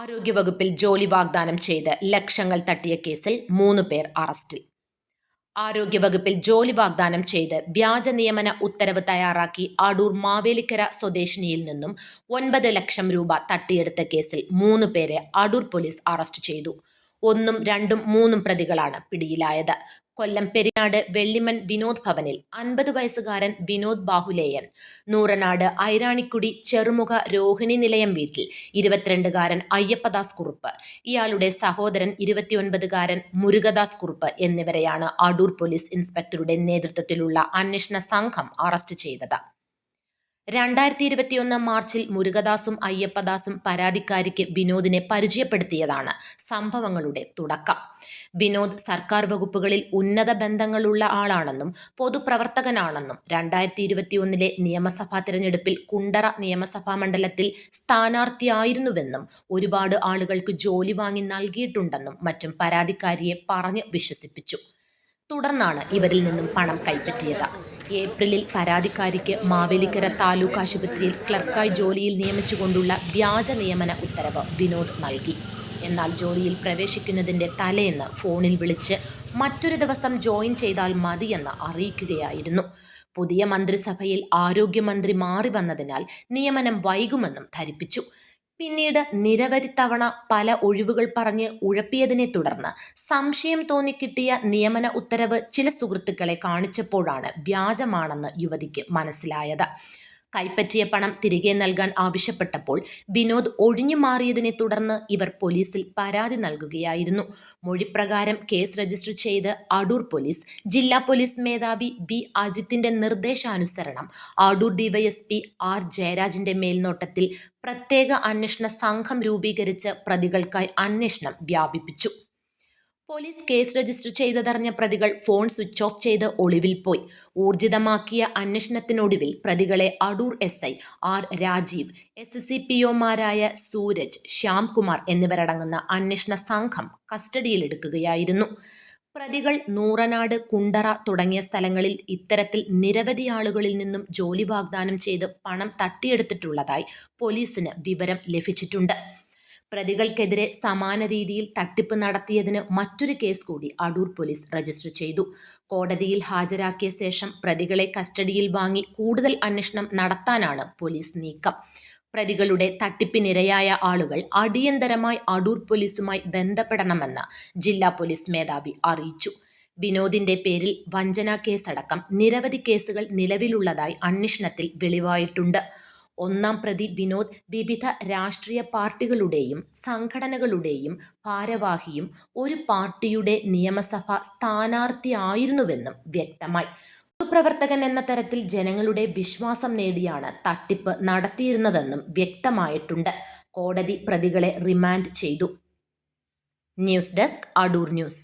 ആരോഗ്യവകുപ്പിൽ ജോലി വാഗ്ദാനം ചെയ്ത് ലക്ഷങ്ങൾ തട്ടിയ കേസിൽ മൂന്ന് പേർ അറസ്റ്റിൽ ആരോഗ്യവകുപ്പിൽ ജോലി വാഗ്ദാനം ചെയ്ത് വ്യാജ നിയമന ഉത്തരവ് തയ്യാറാക്കി അടൂർ മാവേലിക്കര സ്വദേശിനിയിൽ നിന്നും ഒൻപത് ലക്ഷം രൂപ തട്ടിയെടുത്ത കേസിൽ മൂന്ന് പേരെ അടൂർ പോലീസ് അറസ്റ്റ് ചെയ്തു. ഒന്നും രണ്ടും മൂന്നും പ്രതികളാണ് പിടിയിലായത്. കൊല്ലം പെരിനാട് വെള്ളിമൺ വിനോദ് ഭവനിൽ അൻപത് വയസ്സുകാരൻ വിനോദ് ബാഹുലേയൻ. നൂറനാട് ഐരാണിക്കുടി ചെറുമുഖ രോഹിണി നിലയം വീട്ടിൽ ഇരുപത്തിരണ്ടുകാരൻ അയ്യപ്പദാസ് കുറുപ്പ്. ഇയാളുടെ സഹോദരൻ ഇരുപത്തിയൊൻപതുകാരൻ മുരുകദാസ് കുറുപ്പ് എന്നിവരെയാണ് അടൂർ പോലീസ് ഇൻസ്പെക്ടറുടെ നേതൃത്വത്തിലുള്ള അന്വേഷണ സംഘം അറസ്റ്റ് ചെയ്തത്. രണ്ടായിരത്തി ഇരുപത്തിയൊന്ന് മാർച്ചിൽ മുരുകദാസും അയ്യപ്പദാസും പരാതിക്കാരിക്ക് വിനോദിനെ പരിചയപ്പെടുത്തിയതാണ് സംഭവങ്ങളുടെ തുടക്കം. വിനോദ് സർക്കാർ വകുപ്പുകളിൽ ഉന്നത ബന്ധങ്ങളുള്ള ആളാണെന്നും പൊതുപ്രവർത്തകനാണെന്നും രണ്ടായിരത്തി ഇരുപത്തിയൊന്നിലെ നിയമസഭാ തിരഞ്ഞെടുപ്പിൽ കുണ്ടറ നിയമസഭാ മണ്ഡലത്തിൽ സ്ഥാനാർത്ഥിയായിരുന്നുവെന്നും ഒരുപാട് ആളുകൾക്ക് ജോലി വാങ്ങി നൽകിയിട്ടുണ്ടെന്നും മറ്റും പരാതിക്കാരിയെ പറഞ്ഞ് വിശ്വസിപ്പിച്ചു. തുടർന്നാണ് ഇവരിൽ നിന്നും പണം കൈപ്പറ്റിയത്. ഏപ്രിലിൽ പരാതിക്കാരിക്ക് മാവേലിക്കര താലൂക്ക് ആശുപത്രിയിൽ ക്ലർക്കായി ജോലിയിൽ നിയമിച്ചുകൊണ്ടുള്ള വ്യാജ നിയമന ഉത്തരവ് വിനോദ് നൽകി. എന്നാൽ ജോലിയിൽ പ്രവേശിക്കുന്നതിന്റെ തലേന്ന് ഫോണിൽ വിളിച്ച് മറ്റൊരു ദിവസം ജോയിൻ ചെയ്താൽ മതിയെന്ന് അറിയിക്കുകയായിരുന്നു. പുതിയ മന്ത്രിസഭയിൽ ആരോഗ്യമന്ത്രി മാറി വന്നതിനാൽ നിയമനം വൈകുമെന്നും ധരിപ്പിച്ചു. പിന്നീട് നിരവധി തവണ പല ഒഴിവുകൾ പറഞ്ഞ് ഉഴപ്പിയതിനെ തുടർന്ന് സംശയം തോന്നിക്കിട്ടിയ നിയമന ഉത്തരവ് ചില സുഹൃത്തുക്കളെ കാണിച്ചപ്പോഴാണ് വ്യാജമാണെന്ന് യുവതിക്ക് മനസ്സിലായത്. കൈപ്പറ്റിയ പണം തിരികെ നൽകാൻ ആവശ്യപ്പെട്ടപ്പോൾ വിനോദ് ഒഴിഞ്ഞു മാറിയതിനെ തുടർന്ന് ഇവർ പോലീസിൽ പരാതി നൽകുകയായിരുന്നു. മൊഴിപ്രകാരം കേസ് രജിസ്റ്റർ ചെയ്ത് അടൂർ പോലീസ് ജില്ലാ പോലീസ് മേധാവി ബി അജിത്തിന്റെ നിർദ്ദേശാനുസരണം അടൂർ ഡിവൈഎസ്പി ആർ ജയരാജിന്റെ മേൽനോട്ടത്തിൽ പ്രത്യേക അന്വേഷണ സംഘം രൂപീകരിച്ച് പ്രതികൾക്കായി അന്വേഷണം വ്യാപിപ്പിച്ചു. പോലീസ് കേസ് രജിസ്റ്റർ ചെയ്തതറിഞ്ഞ പ്രതികൾ ഫോൺ സ്വിച്ച് ഓഫ് ചെയ്ത് ഒളിവിൽ പോയി. ഊർജിതമാക്കിയ അന്വേഷണത്തിനൊടുവിൽ പ്രതികളെ Adoor S I R Rajeev S C P ഒമാരായ Sooraj Shyamkumar എന്നിവരടങ്ങുന്ന അന്വേഷണ സംഘം കസ്റ്റഡിയിലെടുക്കുകയായിരുന്നു. പ്രതികൾ നൂറനാട് കുണ്ടറ തുടങ്ങിയ സ്ഥലങ്ങളിൽ ഇത്തരത്തിൽ നിരവധി ആളുകളിൽ നിന്നും ജോലി വാഗ്ദാനം ചെയ്ത് പണം തട്ടിയെടുത്തിട്ടുള്ളതായി പോലീസിന് വിവരം ലഭിച്ചിട്ടുണ്ട്. പ്രതികൾക്കെതിരെ സമാന രീതിയിൽ തട്ടിപ്പ് നടത്തിയതിന് മറ്റൊരു കേസ് കൂടി അടൂർ പോലീസ് രജിസ്റ്റർ ചെയ്തു. കോടതിയിൽ ഹാജരാക്കിയ ശേഷം പ്രതികളെ കസ്റ്റഡിയിൽ വാങ്ങി കൂടുതൽ അന്വേഷണം നടത്താനാണ് പോലീസ് നീക്കം. പ്രതികളുടെ തട്ടിപ്പിനിരയായ ആളുകൾ അടിയന്തരമായി അടൂർ പോലീസുമായി ബന്ധപ്പെടണമെന്ന് ജില്ലാ പോലീസ് മേധാവി അറിയിച്ചു. വിനോദിന്റെ പേരിൽ വഞ്ചനാ കേസടക്കം നിരവധി കേസുകൾ നിലവിലുള്ളതായി അന്വേഷണത്തിൽ വെളിവായിട്ടുണ്ട്. ഒന്നാം പ്രതി വിനോദ് വിവിധ രാഷ്ട്രീയ പാർട്ടികളുടെയും സംഘടനകളുടെയും ഭാരവാഹിയും ഒരു പാർട്ടിയുടെ നിയമസഭ സ്ഥാനാർത്ഥിയായിരുന്നുവെന്നും വ്യക്തമായി. പൊതുപ്രവർത്തകൻ എന്ന തരത്തിൽ ജനങ്ങളുടെ വിശ്വാസം നേടിയാണ് തട്ടിപ്പ് നടത്തിയിരുന്നതെന്നും വ്യക്തമായിട്ടുണ്ട്. കോടതി പ്രതികളെ റിമാൻഡ് ചെയ്തു. News desk Adoor news.